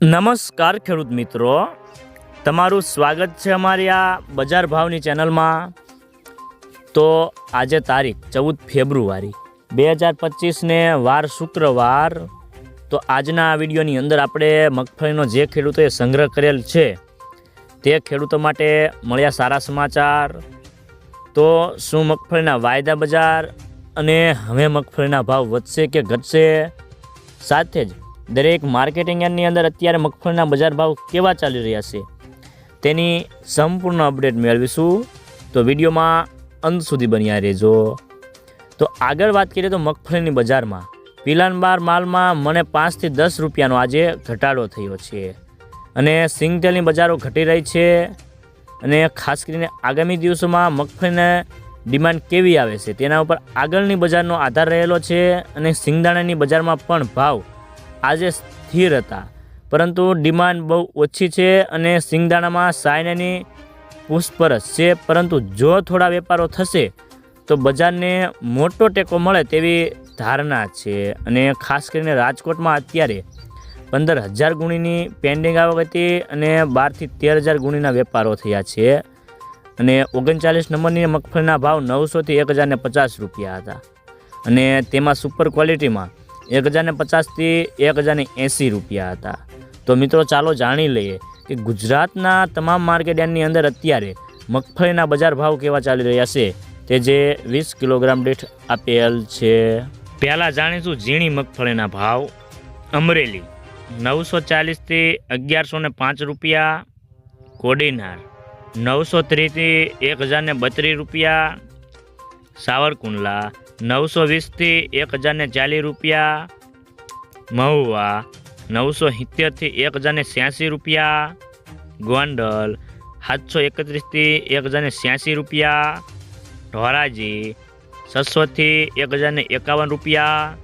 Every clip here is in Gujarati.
નમસ્કાર ખેડૂત મિત્રો. તમારું સ્વાગત છે અમારી આ બજાર ભાવની ચેનલમાં. તો આજે તારીખ ચૌદ ફેબ્રુઆરી બે હજાર પચીસને વાર શુક્રવાર. તો આજના વિડીયોની અંદર આપણે મગફળીનો જે ખેડૂતોએ સંગ્રહ કરેલ છે, તે ખેડૂતો માટે મળ્યા સારા સમાચાર. તો શું મગફળીના વાયદા બજાર અને હવે મગફળીના ભાવ વધશે કે ઘટશે? સાથે જ દરેક માર્કેટિંગ યાર્ડની અંદર અત્યારે મગફળીના બજાર ભાવ કેવા ચાલી રહ્યા છે તેની સંપૂર્ણ અપડેટ મેળવીશું. તો વિડીયોમાં અંત સુધી બન્યા રહેજો. તો આગળ વાત કરીએ તો મગફળીની બજારમાં. પિલાન બાર માલમાં મને પાંચથી દસ રૂપિયાનો આજે ઘટાડો થયો છે. અને સિંગતેલની બજારો ઘટી રહી છે. અને ખાસ કરીને આગામી દિવસોમાં મગફળીને ડિમાન્ડ કેવી આવે છે તેના ઉપર આગળની બજારનો આધાર રહેલો છે. અને સિંગદાણાની બજારમાં પણ ભાવ આજે સ્થિર હતા. પરંતુ ડિમાન્ડ બહુ ઓછી છે અને સિંગદાણામાં સાયનાની પૂછપરછ છે. પરંતુ જો થોડા વેપારો થશે, તો બજારને મોટો ટેકો મળે તેવી ધારણા છે. અને ખાસ કરીને રાજકોટમાં અત્યારે પંદર હજાર ગુણીની પેન્ડિંગ આવક હતી અને બારથી તેર હજાર ગુણીના વેપારો થયા છે. અને ઓગણચાલીસ નંબરની મગફળીના ભાવ નવસોથી એક હજારને પચાસ રૂપિયા હતા. અને તેમાં સુપર ક્વોલિટીમાં એક હજારને પચાસથી એક હજારને એંસી રૂપિયા હતા. તો મિત્રો ચાલો જાણી લઈએ કે ગુજરાતના તમામ માર્કેટ યાર્ડની અંદર અત્યારે મગફળીના બજાર ભાવ કેવા ચાલી રહ્યા છે તે જે વીસ કિલોગ્રામ દીઠ આપેલ છે. પહેલાં જાણીશું ઝીણી મગફળીના ભાવ. અમરેલી નવસો ચાલીસથી અગિયારસો ને પાંચ રૂપિયા. કોડીનાર નવસો ત્રીસથી એક હજારને બત્રીસ રૂપિયા. સાવરકુંડલા નવસો વીસથી એક હજારને ચાલીસ રૂપિયા. મહુવા, નવસો સિત્તેરથી એક હજારને છ્યાસી રૂપિયા. ગોંડલ, સાતસો એકત્રીસથી એક હજારને છ્યાસી રૂપિયા. ધોરાજી, છસોથી એક હજારને એકાવન રૂપિયા.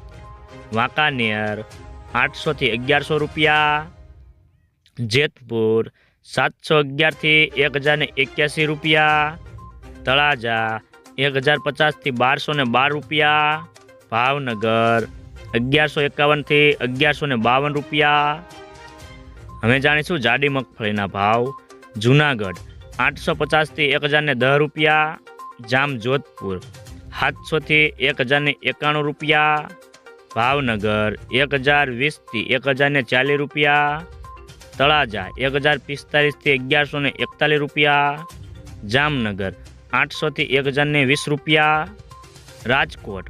વાંકાનેર, આઠસોથી અગિયારસો રૂપિયા. જેતપુર, સાતસો અગિયારથી એક હજારને એક્યાસી રૂપિયા. તળાજા એક હજાર પચાસથી બારસો ને બાર રૂપિયા. ભાવનગર અગિયારસો એકાવનથી અગિયારસો ને બાવન રૂપિયા. હવે જાણીશું જાડી મગફળીના ભાવ. જુનાગઢ આઠસો પચાસથી એક હજારને દસ રૂપિયા. જામ જોધપુર સાતસોથી એક હજારને એકાણું રૂપિયા. ભાવનગર એક હજાર વીસથી એક હજારને ચાલીસ રૂપિયા. તળાજા એક હજાર પિસ્તાલીસથી અગિયારસો ને એકતાલીસ રૂપિયા. જામનગર આઠસોથી એક હજારને વીસ રૂપિયા, રાજકોટ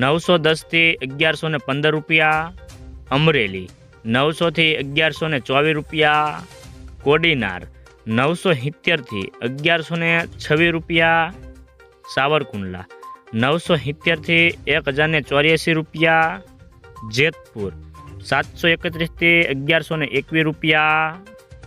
નવસો દસથી અગિયારસો ને પંદર રૂપિયા, અમરેલી નવસોથી અગિયારસો ને ચોવીસ રૂપિયા, કોડીનાર નવસો સિત્તેરથી અગિયારસો ને છવ્વીસ રૂપિયા, સાવરકુંડલા નવસો સિત્તેરથી એક હજારને ચોર્યાસી રૂપિયા, જેતપુર સાતસો એકત્રીસથી અગિયારસો ને એકવીસ રૂપિયા